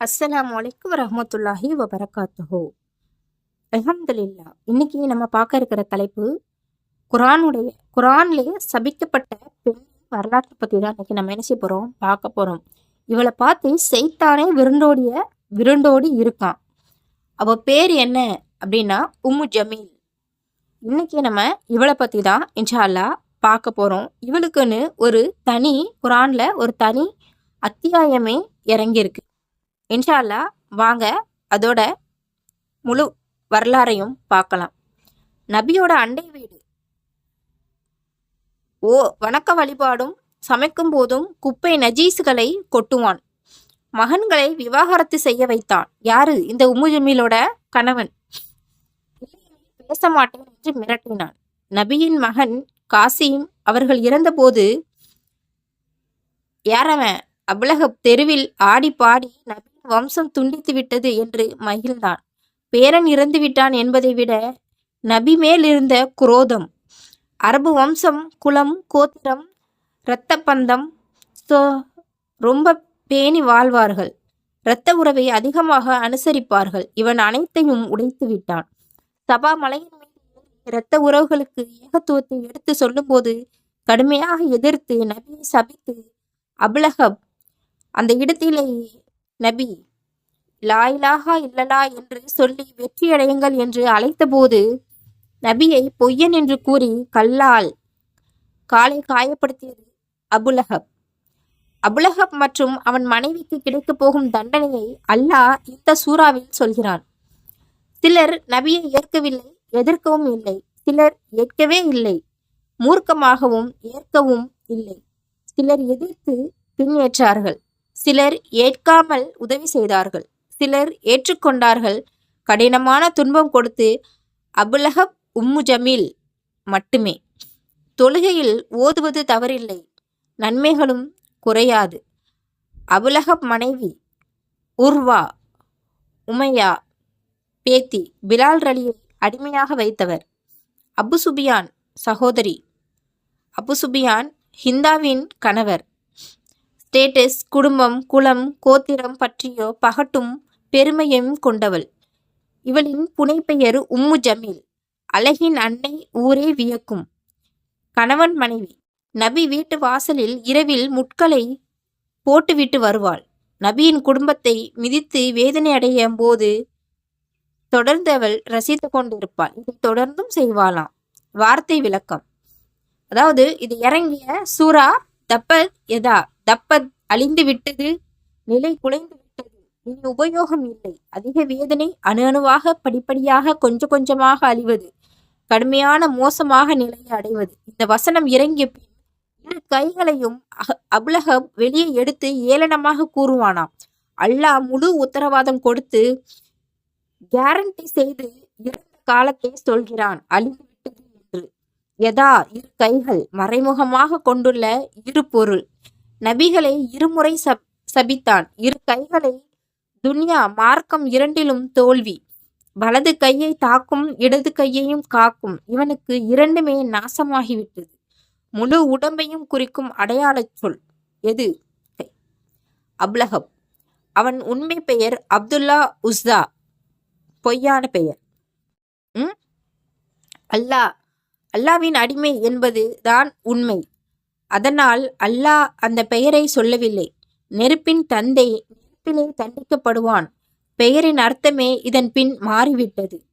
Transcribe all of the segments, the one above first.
அஸ்ஸலாம் அலைக்கும் ரஹமத்துல்லாஹி வபரகாத்துஹு. அஹமதுல்லா இன்னைக்கு நம்ம பார்க்க இருக்கிற தலைப்பு குரானுடைய குரான்லேயே சபிக்கப்பட்ட பெண் வரலாற்றை பற்றி தான் இன்னைக்கு நம்ம என்ன செய்ய போகிறோம் பார்க்க போகிறோம் இவளை பார்த்து செய்தானே விருண்டோடிய விருண்டோடி இருக்கான். அவள் பேர் என்ன அப்படின்னா உம்மு ஜமீல். இன்னைக்கு நம்ம இவளை பற்றி தான் இன்ஷால்லா பார்க்க போகிறோம் இவளுக்குன்னு ஒரு தனி குரானில் ஒரு தனி அத்தியாயமே இறங்கியிருக்கு. இன்ஷால்லா வாங்க அதோட முழு வரலாறையும் பார்க்கலாம். நபியோட அண்டை வீடு. ஓ வணக்க வழிபாடும் சமைக்கும் போதும் குப்பை நஜீசுகளை கொட்டுவான். மகன்களை விவாகரத்து செய்ய வைத்தான். யாரு? இந்த உம்மு ஜமீலோட கணவன். பேச மாட்டேன் என்று மிரட்டினான். நபியின் மகன் காசிம் அவர்கள் இறந்தபோது யாரவன் அபுலகப் தெருவில் ஆடி பாடி நபி வம்சம் துண்டித்து விட்டது என்று மகிழ்ந்தான். பேரன் இறந்து விட்டான் என்பதை விட நபி மேல் இருந்த குரோதம் அரபு வம்சம் குலம் கோத்திரம் இரத்த பந்தம் ரொம்ப பேணி வாழ்வார்கள். இரத்த உறவை அதிகமாக அனுசரிப்பார்கள். இவன் அனைத்தையும் உடைத்து விட்டான். சபா மலையின் மீது இரத்த உறவுகளுக்கு ஏகத்துவத்தை எடுத்து சொல்லும்போது கடுமையாக எதிர்த்து நபியை சபித்து அபுலகப் அந்த இடத்திலேயே நபி லாயிலாகா இல்லலா என்று சொல்லி வெற்றியடையுங்கள் என்று அழைத்தபோது நபியை பொய்யன் என்று கூறி கல்லால் காலை காயப்படுத்தியது அபுலஹப். அபுலஹப் மற்றும் அவன் மனைவிக்கு கிடைக்கப் போகும் தண்டனையை அல்லாஹ் இந்த சூறாவில் சொல்கிறான். சிலர் நபியை ஏற்கவில்லை எதிர்க்கவும் இல்லை. சிலர் ஏற்கவே இல்லை மூர்க்கமாகவும் ஏற்கவும் இல்லை. சிலர் எதிர்த்து பின்னேற்றார்கள். சிலர் ஏற்காமல் உதவி செய்தார்கள். சிலர் ஏற்றுக்கொண்டார்கள். கடினமான துன்பம் கொடுத்து அபுலஹப் உம்மு ஜமீல் மட்டுமே. தொழுகையில் ஓதுவது தவறில்லை. நன்மைகளும் குறையாது. அபுலஹப் மனைவி உர்வா உமையா பேத்தி பிலால் ரலியை அடிமையாக வைத்தவர். அபு சுபியான் சகோதரி. அபு சுபியான் ஹிந்தாவின் கணவர். ஸ்டேட்டஸ் குடும்பம் குலம் கோத்திரம் பற்றியோ பகட்டும் பெருமையும் கொண்டவள். இவளின் புனைப்பெயர் உம்மு ஜமீல். அழகின் அன்னை ஊரே வியக்கும். கணவன் மனைவி. நபி வீட்டு வாசலில் இரவில் முட்களை போட்டுவிட்டு வருவாள். நபியின் குடும்பத்தை மிதித்து வேதனை அடையும் போது தொடர்ந்து அவள் ரசித்து கொண்டிருப்பாள். இதை தொடர்ந்தும் செய்வாளாம். வார்த்தை விளக்கம். அதாவது இது இறங்கிய சூரா தப்பத் எதா தப்பத் அழிந்து விட்டது நிலை குலைந்து இனி உபயோகம் இல்லை. அதிக வேதனை அணு அணுவாக படிப்படியாக கொஞ்சம் கொஞ்சமாக அழிவது கடுமையான மோசமாக நிலையை அடைவது. இந்த வசனம் இறங்கிய பின் இரு கைகளையும் அபுலகம் வெளியே எடுத்து ஏளனமாக கூறுவானாம். அல்லாஹ் முழு உத்தரவாதம் கொடுத்து கேரண்டி செய்து இறந்த காலத்தை சொல்கிறான். அழிந்து விட்டது என்று. எதா இரு கைகள் மறைமுகமாக கொண்டுள்ள இரு பொருள். நபிகளை இருமுறை சபித்தான். இரு கைகளை துன்யா மார்க்கம் இரண்டிலும் தோல்வி. வலது கையை தாக்கும் இடது கையையும் காக்கும். இவனுக்கு இரண்டுமே நாசமாகிவிட்டது. முழு உடம்பையும் குறிக்கும் அடையாளச் சொல் எது? அப்லஹப். அவன் உண்மை பெயர் அப்துல்லா உஸ்தா. பொய்யான பெயர். ம்? அல்லாஹ் அல்லாவின் அடிமை என்பது தான் உண்மை. அதனால் அல்லாஹ் அந்த பெயரை சொல்லவில்லை. நெருப்பின் தந்தை நெருப்பிலே தண்டிக்கப்படுவான். பெயரின் அர்த்தமே இதன் பின் மாறிவிட்டது.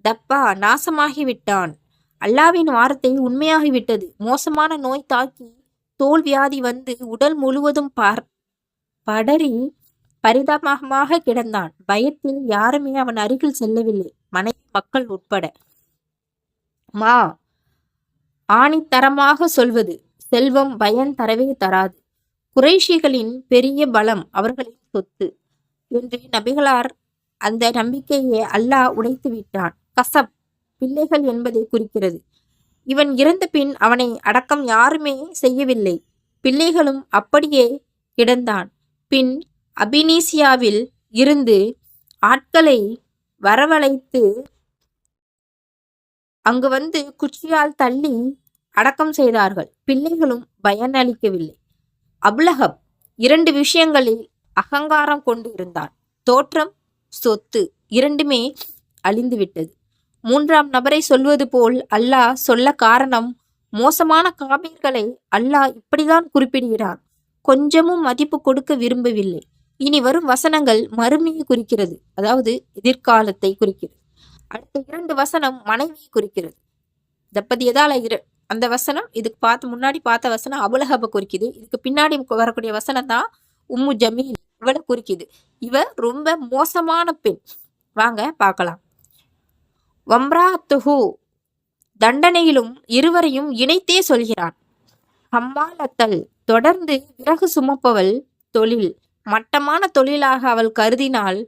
தப்பா நாசமாகிவிட்டான். அல்லாவின் வார்த்தை உண்மையாகிவிட்டது. மோசமான நோய் தாக்கி தோல் வியாதி வந்து உடல் முழுவதும் பார் படரி பரிதாபமாக கிடந்தான். பயத்தில் யாருமே அவன் அருகில் செல்லவில்லை. மனைவி மக்கள் உட்பட. மா ஆணித்தரமாக சொல்வது. செல்வம் பயன் தரவே தராது. குறைஷிகளின் பெரிய பலம் அவர்களின் சொத்து என்று நபிகளார் அந்த நம்பிக்கையை அல்லாஹ் உடைத்து விட்டான். கசப் பிள்ளைகள் என்பதை குறிக்கிறது. இவன் இறந்த பின் அவனை அடக்கம் யாருமே செய்யவில்லை. பிள்ளைகளும் அப்படியே கிடந்தான். பின் அபினீசியாவில் இருந்து ஆட்களை வரவழைத்து அங்கு வந்து குச்சியால் தள்ளி அடக்கம் செய்தார்கள். பிள்ளைகளும் பயனளிக்கவில்லை. அபுலகப் இரண்டு விஷயங்களில் அகங்காரம் கொண்டு இருந்தான். தோற்றம் சொத்து இரண்டுமே அழிந்து விட்டது. மூன்றாம் நபரை சொல்வது போல் அல்லாஹ் சொல்ல காரணம் மோசமான காபீர்களை அல்லாஹ் இப்படிதான் குறிப்பிடுகிறான். கொஞ்சமும் மதிப்பு கொடுக்க விரும்பவில்லை. இனி வரும் வசனங்கள் மறுமையை குறிக்கிறது. அதாவது எதிர்காலத்தை குறிக்கிறது. அடுத்த இரண்டு வசனம் மனைவியை குறிக்கிறது. தப்பதியதால இரு அந்த வசனம் இதுக்கு பார்த்து முன்னாடி பார்த்த வசனம் அபுலஹப குறிக்குது. இதுக்கு பின்னாடி வரக்கூடிய வசனம் தான் உம்மு ஜமீல். இவளை குறிக்குது. இவ ரொம்ப மோசமான பெண். வாங்க பார்க்கலாம். வம்ராத்துஹு தண்டனையிலும் இருவரையும் இணைத்தே சொல்கிறான். ஹம்மாலத்தல் தொடர்ந்து விறகு சுமப்பவள் தொழில். மட்டமான தொழிலாக அவள் கருதினால்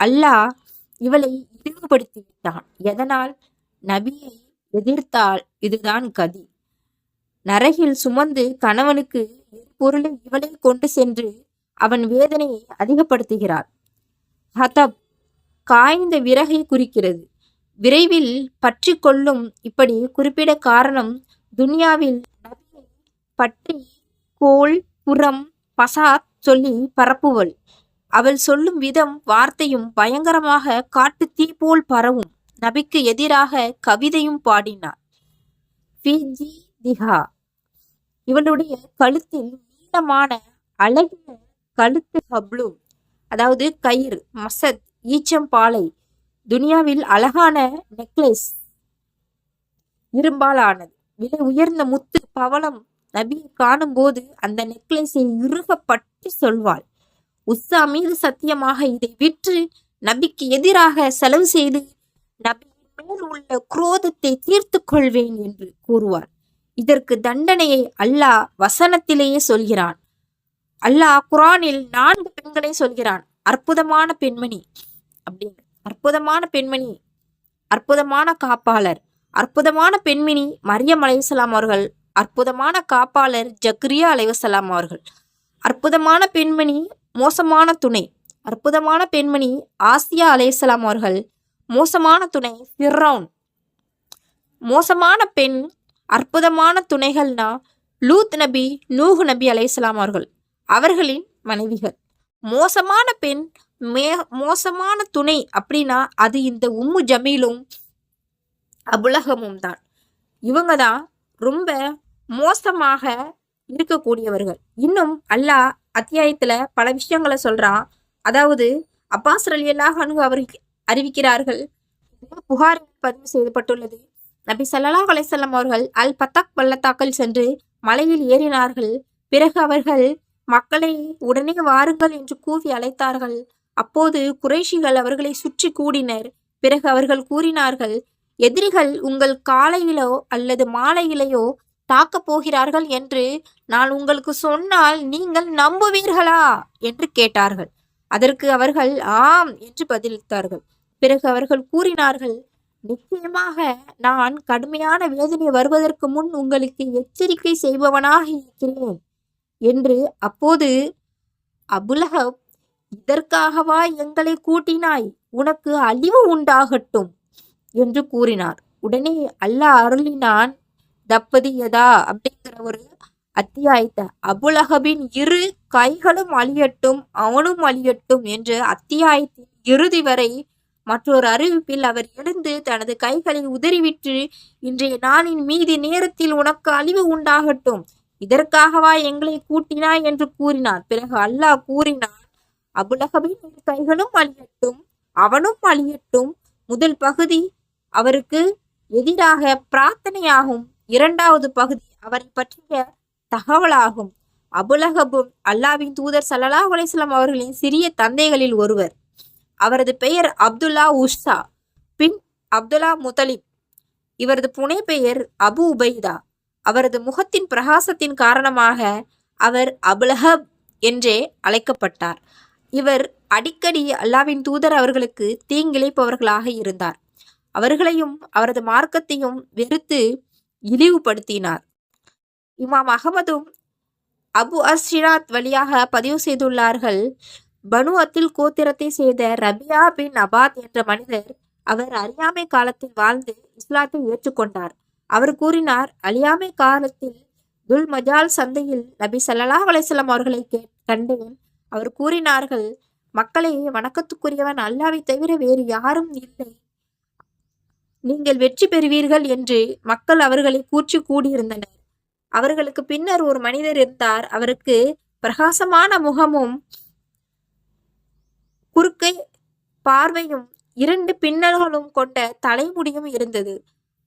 அல்லாஹ் இவளை இழிவுபடுத்தி விட்டான் எதனால்? நபியை எதிர்த்தால் இதுதான் கதி. நரகில் சுமந்து கணவனுக்கு பொருளை இவளை கொண்டு சென்று அவன் வேதனையை அதிகப்படுத்துகிறார். ஹதப் காய்ந்த விறகை குறிக்கிறது. விரைவில் பற்றி கொள்ளும் இப்படி குறிப்பிட காரணம் துனியாவில் பற்றி கோல் புறம் பசாத் சொல்லி பரப்புவள் அவள் சொல்லும் விதம் வார்த்தையும் பயங்கரமாக காட்டு தீ போல் பரவும். நபிக்கு எதிராக கவிதையும் பாடினார். ஃபிஜி திஹா. இவளுடைய கழுத்தில் நீளமான அழகிய கழுத்து ஹப்ளு அதாவது கயிறு மசத் ஈச்சம்பாலை துனியாவில் அழகான நெக்லஸ் இரும்பாலானது. விலை உயர்ந்த முத்து பவளம் நபியை காணும்போது அந்த நெக்லஸை இறுகப்பட்டு சொல்வாள். உஸ்ஸா மீது சத்தியமாக இதை விற்று நபிக்கு எதிராக செலவு செய்து நபியின் மேல் உள்ள குரோதத்தை தீர்த்து கொள்வேன் என்று கூறுவார். இதற்கு தண்டனையை அல்லாஹ் வசனத்திலேயே சொல்கிறான். அல்லாஹ் குரானில் நான்கு பெண்களை சொல்கிறான். அற்புதமான பெண்மணி அப்படின்னு. அற்புதமான பெண்மணி அற்புதமான காப்பாளர். அற்புதமான பெண்மணி மரியம் அலைவசலாம் அவர்கள் அற்புதமான காப்பாளர் ஜக்ரியா அலைவசலாம் அவர்கள். அற்புதமான பெண்மணி மோசமான துணை. அற்புதமான பெண்மணி ஆசியா அலைவசலாம் அவர்கள் மோசமான துணை ஃபிரௌன் மோசமான பெண் அற்புதமான துணைகள்னா லூத் நபி நூஹ் நபி அலையாம் அவர்கள் அவர்களின் மனைவிகள். மோசமான பெண் மே மோசமான துணை அப்படின்னா அது இந்த உம்மு ஜமீலும் அபுலகமும் தான். இவங்க தான் ரொம்ப மோசமாக இருக்கக்கூடியவர்கள். இன்னும் அல்லாஹ் அத்தியாயத்துல பல விஷயங்களை சொல்றான். அதாவது அப்பாஸ் ரலியல்லாஹ் அனு அவர் அறிவிக்கிறார்கள். புகார் பதிவு செய்யப்பட்டுள்ளது. நபி சல்லா அலைஹி அவர்கள் அல் பத்தாக் பள்ளத்தாக்கில் சென்று மலையில் ஏறினார்கள். பிறகு அவர்கள் மக்களை உடனே வாருங்கள் என்று கூவி அழைத்தார்கள். அப்போது குறைஷிகள் அவர்களை சுற்றி கூடினர். பிறகு அவர்கள் கூறினார்கள் எதிரிகள் உங்கள் காலையிலோ அல்லது மாலையிலேயோ தாக்கப் போகிறார்கள் என்று நான் உங்களுக்கு சொன்னால் நீங்கள் நம்புவீர்களா? என்று கேட்டார்கள். அதற்கு அவர்கள் ஆம் என்று பதிலளித்தார்கள். பிறகு அவர்கள் கூறினார்கள் நிச்சயமாக நான் கடுமையான வேதனை வருவதற்கு முன் உங்களுக்கு எச்சரிக்கை செய்பவனாக இருக்கிறேன் என்று அப்போது அபுலஹப் இதற்காகவா எங்களை கூட்டினாய்? உனக்கு அழிவு உண்டாகட்டும் என்று கூறினார். உடனே அல்லாஹ் அருளினான் தப்பதியதா அப்படிங்கிற ஒரு அத்தியாயத்தை. அபுலகபின் இரு கைகளும் அழியட்டும் அவனும் அழியட்டும் என்று அத்தியாயத்தின் இறுதி வரை மற்றொரு அறிவிப்பில் அவர் எழுந்து தனது கைகளை உதறிவிட்டு இன்றைய நாளின் மீதி நேரத்தில் உனக்கு அழிவு உண்டாகட்டும். இதற்காகவா எங்களை கூட்டினாய் என்று கூறினார். பிறகு அல்லாஹ் கூறினான் அபுலகபின் கைகளும் அழியட்டும் அவனும் அழியட்டும். முதல் பகுதி அவருக்கு எதிராக பிரார்த்தனையாகும். இரண்டாவது பகுதி அவரை பற்றிய தகவலாகும். அபுலகபும் அல்லாவின் தூதர் சல்லாஹ் அலிஸ்லாம் அவர்களின் சிறிய தந்தைகளில் ஒருவர். அவரது பெயர் அப்துல்லா உஷா பின் அப்துல்லா முதலிப் இவரது புனை பெயர் அபு உபைதா. அவரது முகத்தின் பிரகாசத்தின் காரணமாக அவர் அபுலஹப் என்றே அழைக்கப்பட்டார். இவர் அடிக்கடி அல்லாவின் தூதர் அவர்களுக்கு தீங்கிழைப்பவர்களாக இருந்தார். அவர்களையும் அவரது மார்க்கத்தையும் வெறுத்து இழிவுபடுத்தினார். இமாம் அகமதும் அபு அஸ்ரிராத் வழியாக பதிவு செய்துள்ளார்கள். பனு அத்தில் கோத்திரத்தை செய்த ரபியா பின் அபாத் என்ற மனிதர் அவர் அறியாமை காலத்தில் வாழ்ந்து இஸ்லாத்தை ஏற்றுக்கொண்டார். அவர் கூறினார் அறியாமை காலத்தில் துல் மஜால் சந்தையில் நபி ஸல்லல்லாஹு அலைஹி அவர்களை கண்டேன். அவர் கூறினார்கள் மக்களை வணக்கத்துக்குரியவன் அல்லாவை தவிர வேறு யாரும் இல்லை. நீங்கள் வெற்றி பெறுவீர்கள் என்று மக்கள் அவர்களை கூற்றி கூடியிருந்தனர். அவர்களுக்கு பின்னர் ஒரு மனிதர் இருந்தார். அவருக்கு பிரகாசமான முகமும் குறுக்கே பார்வையும் இரண்டு பின்னல்களும் கொண்ட தலைமுடியும் இருந்தது.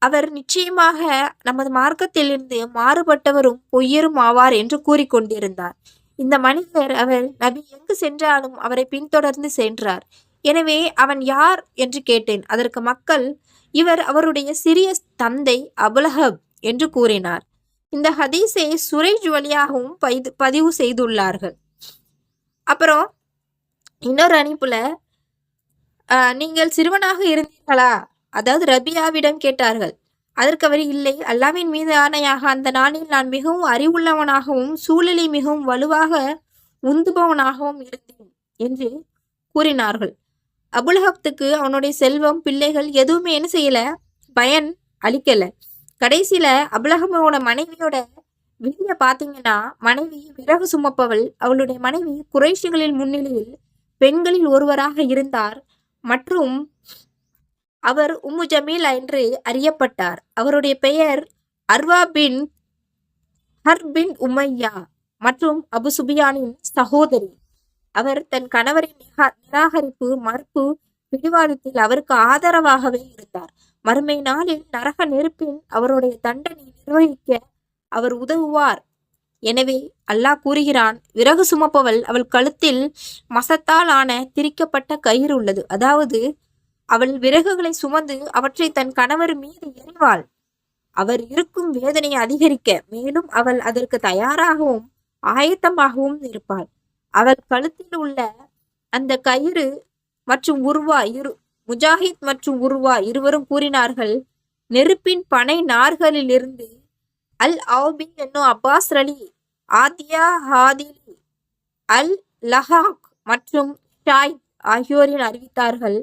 அவர் நிச்சயமாக நமது மார்க்கத்திலிருந்து மாறுபட்டவரும் பொய்யரும் ஆவார் என்று கூறிக்கொண்டிருந்தார் இந்த மனிதர் அவர் நபி எங்கு சென்றாலும் அவரை பின்தொடர்ந்து சென்றார். எனவே அவன் யார் என்று கேட்டேன். அதற்கு மக்கள் இவர் அவருடைய சிறிய தந்தை அபுலஹப் என்று கூறினார். இந்த ஹதீஸை சுரேஜ் வழியாகவும் பதிவு செய்துள்ளார்கள். அப்புறம் இன்னொரு அணிப்பில் நீங்கள் சிறுவனாக இருந்தீர்களா? அதாவது ரபியாவிடம் கேட்டார்கள். அதற்கு அவர் இல்லை அல்லாவின் மீது ஆணையாக அந்த நாளில் நான் மிகவும் அறிவுள்ளவனாகவும் சூழலை மிகவும் வலுவாக உந்துபவனாகவும் இருந்தேன் என்று கூறினார்கள். அபுல்ஹப்துக்கு அவனுடைய செல்வம் பிள்ளைகள் எதுவுமே என்ன செய்யல? பயன் அளிக்கல. கடைசியில அபுலஹமோட மனைவியோட விதியை பார்த்தீங்கன்னா மனைவி விறகு சுமப்பவள். அவளுடைய மனைவி குறைஷிகளின் முன்னிலையில் பெண்களில் ஒருவராக இருந்தார். மற்றும் அவர் உம்மு ஜமீல் என்று அறியப்பட்டார். அவருடைய பெயர் அர்வா பின் ஹர் பின் உமையா மற்றும் அபு சுபியானின் சகோதரி. அவர் தன் கணவரின் நிராகரிப்பு மறுப்பு பிடிவாதத்தில் அவருக்கு ஆதரவாகவே இருந்தார். மறுமை நாளில் நரக நெருப்பில் அவருடைய தண்டனை நிர்வகிக்க அவர் உதவுவார். எனவே அல்லாஹ் கூறுகிறான் விறகு சுமப்பவள் அவள் கழுத்தில் மசத்தால் ஆன திரிக்கப்பட்ட கயிறு உள்ளது. அதாவது அவள் விறகுகளை சுமந்து அவற்றை தன் கணவர் மீது எறிவாள். அவர் இருக்கும் வேதனையை அதிகரிக்க மேலும் அவள் அதற்கு தயாராகவும் ஆயத்தமாகவும் இருப்பாள். அவள் கழுத்தில் உள்ள அந்த கயிறு மற்றும் உருவா இரு முஜாஹித் மற்றும் உருவா இருவரும் கூறினார்கள் நெருப்பின் பனை நார்களிலிருந்து அல் ஆபி என்னும் அப்பாஸ் அலி ஆதியா ஹாதிலி அல் லஹாக் மற்றும் ஷாயித் ஆகியோரின் அறிவித்தார்கள்.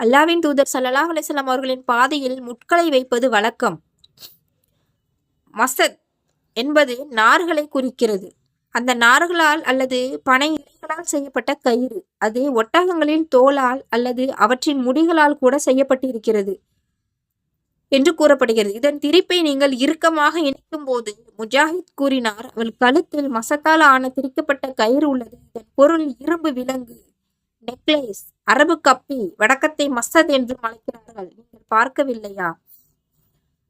அல்லாவின் தூதர் சல்லாஹ் அலிஸ்லாம் அவர்களின் பாதையில் முட்களை வைப்பது வழக்கம். மசத் என்பது நார்களை குறிக்கிறது. அந்த நார்களால் அல்லது பனை இலைகளால் செய்யப்பட்ட கயிறு. அது ஒட்டகங்களின் தோலால் அல்லது அவற்றின் முடிகளால் கூட செய்யப்பட்டிருக்கிறது. என்று கூறப்படுகிறது. இதன் திரிப்பை நீங்கள் இறுக்கமாக இணைக்கும் போது முஜாஹித் கூறினார் அவள் கழுத்தில் மசத்தால் ஆன திரிக்கப்பட்ட கயிறு உள்ளது. இதன் பொருள் இரும்பு விலங்கு நெக்லேஸ் அரபு கப்பி வடக்கத்தை மசத் என்றும் அழைக்கிறார்கள். நீங்கள் பார்க்கவில்லையா?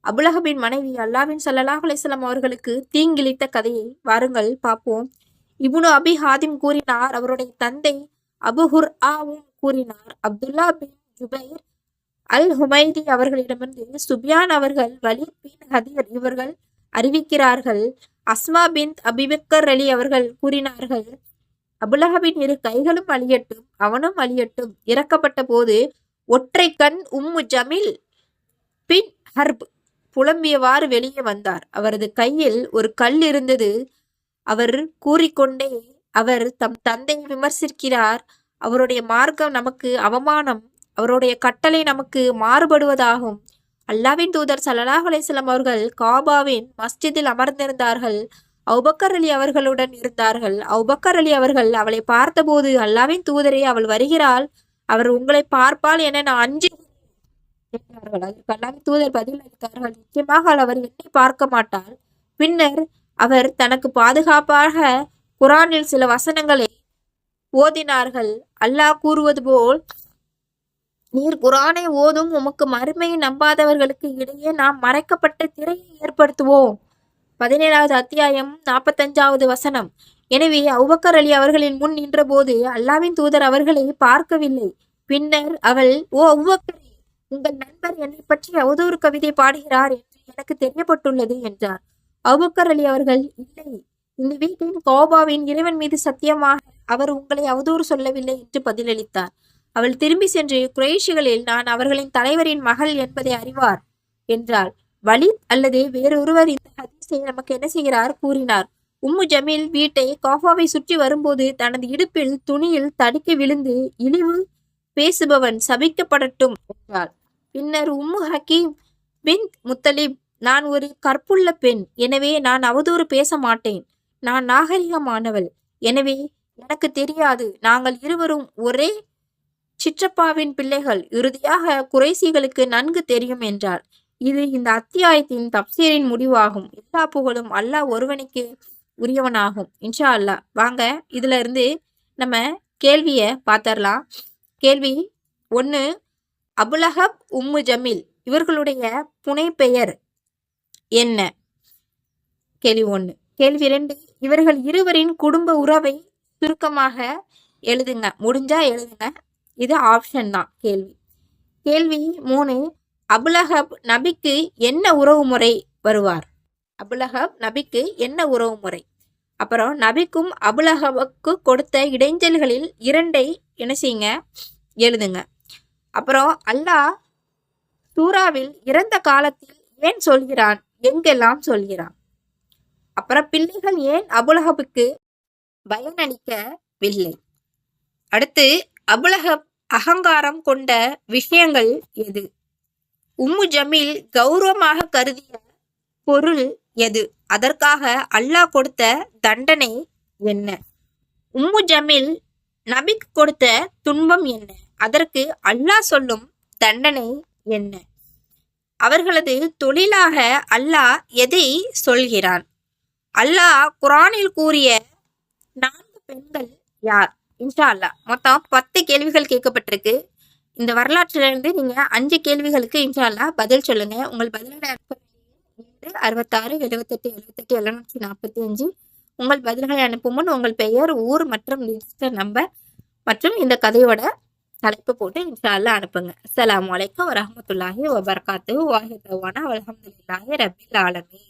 அபுலஹபின் மனைவி அல்லாவின் சல்லாஹ் அலிஸ்லாம் அவர்களுக்கு தீங்கிழித்த கதையை வாருங்கள் பார்ப்போம். இபுனு அபி ஹாதிம் கூறினார் அவருடைய தந்தை அபு ஹுர் ஆவும் கூறினார் அப்துல்லா பின் ஜுபைர் அல் ஹுமைதி அவர்களிடமிருந்து சுபியான் அவர்கள் வலீத் பின் ஹதீர் இவர்கள் அறிவிக்கிறார்கள். அஸ்மா பின் அபிபக்கர் அலி அவர்கள் கூறினார்கள் அபுலஹபின் இரு கைகளும் அழியட்டும் அவனும் அழியட்டும். இறக்கப்பட்ட போது ஒற்றை கண் உம்மு ஜமில் பின் ஹர்ப் புலம்பியவாறு வெளியே வந்தார். அவரது கையில் ஒரு கல் இருந்தது. அவர் கூறிக்கொண்டே அவர் தம் தந்தையை விமர்சிக்கிறார். அவருடைய மார்க்கம் நமக்கு அவமானம். அவருடைய கட்டளை நமக்கு மாறுபடுவதாகும். அல்லாவின் தூதர் சல்லாஹ் அலிஸ்லாம் அவர்கள் காபாவின் மஸ்ஜிதில் அமர்ந்திருந்தார்கள். அவுபக்கர் அலி அவர்களுடன் இருந்தார்கள். அவுபக்கர் அலி அவர்கள் அவளை பார்த்தபோது அல்லாவின் தூதரே அவள் வருகிறாள். அவர் உங்களை பார்ப்பாள் என நான் அஞ்சு கேட்டார்கள் அதற்கு அல்லாவின் தூதர் பதில் அளித்தார்கள். நிச்சயமாக அவர் என்னை பார்க்க மாட்டாள். பின்னர் அவர் தனக்கு பாதுகாப்பாக குரானில் சில வசனங்களை ஓதினார்கள். அல்லாஹ் கூறுவது போல் நீர் குரானை ஓதும் உமக்கு மறுமையை நம்பாதவர்களுக்கு இடையே நாம் மறைக்கப்பட்ட திரையை ஏற்படுத்துவோம். பதினேழாவது அத்தியாயம் நாற்பத்தஞ்சாவது வசனம். எனவே அவுபக்கர் அலி அவர்களின் முன் நின்றபோது அல்லாவின் தூதர் அவர்களை பார்க்கவில்லை. பின்னர் அவள் ஓ அவுபக்கரே உங்கள் நண்பர் என்னை பற்றி அவதூறு கவிதை பாடுகிறார் என்று எனக்கு தெரியப்பட்டுள்ளது என்றார். அவுபக்கர் அலி அவர்கள் இல்லை இந்த வீட்டின் கோபாவின் இறைவன் மீது சத்தியமாக அவர் உங்களை அவதூறு சொல்லவில்லை என்று பதிலளித்தார். அவள் திரும்பி சென்று குரேஷிகளில் நான் அவர்களின் தலைவரின் மகள் என்பதை அறிவார் என்றாள். வலித் அல்லது வேறொருவர் இந்த ஹதீஸை நமக்கு என்ன செய்கிறார்? கூறினார். உம்மு ஜமீல் வீட்டை காஃபாவை சுற்றி வரும்போது தனது இடுப்பில் துணியில் தடுக்கி விழுந்து இழிவு பேசுபவன் சபிக்கப்படட்டும் என்றாள். பின்னர் உம்மு ஹக்கீம் பின் முத்தலிப் நான் ஒரு கற்புள்ள பெண். எனவே நான் அவதூறு பேச மாட்டேன். நான் நாகரிகமானவள். எனவே எனக்கு தெரியாது. நாங்கள் இருவரும் ஒரே சிற்றப்பாவின் பிள்ளைகள் இறுதியாக குறைசிகளுக்கு நன்கு தெரியும் என்றார். இது இந்த அத்தியாயத்தின் தப்சீரின் முடிவாகும். எல்லா புகழும் அல்லாஹ் ஒருவனுக்கு உரியவனாகும். இன்ஷா அல்லாஹ். வாங்க இதுல இருந்து நம்ம கேள்விய பார்த்தரலாம் கேள்வி ஒன்று அபுலஹப் உம்மு ஜமீல் இவர்களுடைய புனை பெயர் என்ன? கேள்வி ஒன்று கேள்வி ரெண்டு இவர்கள் இருவரின் குடும்ப உறவை சுருக்கமாக எழுதுங்க. முடிஞ்சா எழுதுங்க. இது ஆப்ஷன் தான் கேள்வி. கேள்வி மூணு அபுலஹப் நபிக்கு என்ன உறவுமுறை வருவார்? அபுலஹப் நபிக்கு என்ன உறவுமுறை? அப்புறம் நபிக்கும் அபுலஹபுக்கு கொடுத்த இடைஞ்சல்களில் இரண்டை என்ன செய்யுங்க? எழுதுங்க. அப்புறம் அல்லாஹ் சூறாவில் இறந்த காலத்தில் ஏன் சொல்கிறான்? எங்கெல்லாம் சொல்கிறான்? அப்புறம் பிள்ளைகள் ஏன் அபுலஹபுக்கு பயனளிக்கவில்லை? அடுத்து அபுலக அகங்காரம் கொண்ட விஷயங்கள் எது? உம்மு ஜமீல் கௌரவமாக கருதிய பொருள் எது? அதற்காக அல்லாஹ் கொடுத்த தண்டனை என்ன? உம்மு ஜமீல் நபிக்கு கொடுத்த துன்பம் என்ன? அதற்கு அல்லாஹ் சொல்லும் தண்டனை என்ன? அவர்களது தொழிலாக அல்லாஹ் எதை சொல்கிறான்? அல்லாஹ் குரானில் கூறிய நான்கு பெண்கள் யார்? இன்ஷா அல்லாஹ் மொத்தம் பத்து கேள்விகள் கேட்கப்பட்டிருக்கு. இந்த வரலாற்றிலிருந்து நீங்கள் அஞ்சு கேள்விகளுக்கு இன்ஷா அல்லா பதில் சொல்லுங்கள் உங்கள் பதில்களை அனுப்பி அறுபத்தாறு எழுபத்தெட்டு எழுபத்தெட்டு எழுநூற்றி நாற்பத்தி அஞ்சு உங்கள் பதில்களை அனுப்பும் முன் உங்கள் பெயர் ஊர் மற்றும் ரிஜிஸ்டர் நம்பர் மற்றும் இந்த கதையோட தலைப்பு போட்டு இன்ஷா அல்லாஹ் அனுப்புங்க. அஸ்லாம் வலைக்கம் வரமத்துல்லாஹி வபர்காத்து வாஹிதவானா அலமதுல்லாஹி ரபில் ஆலமி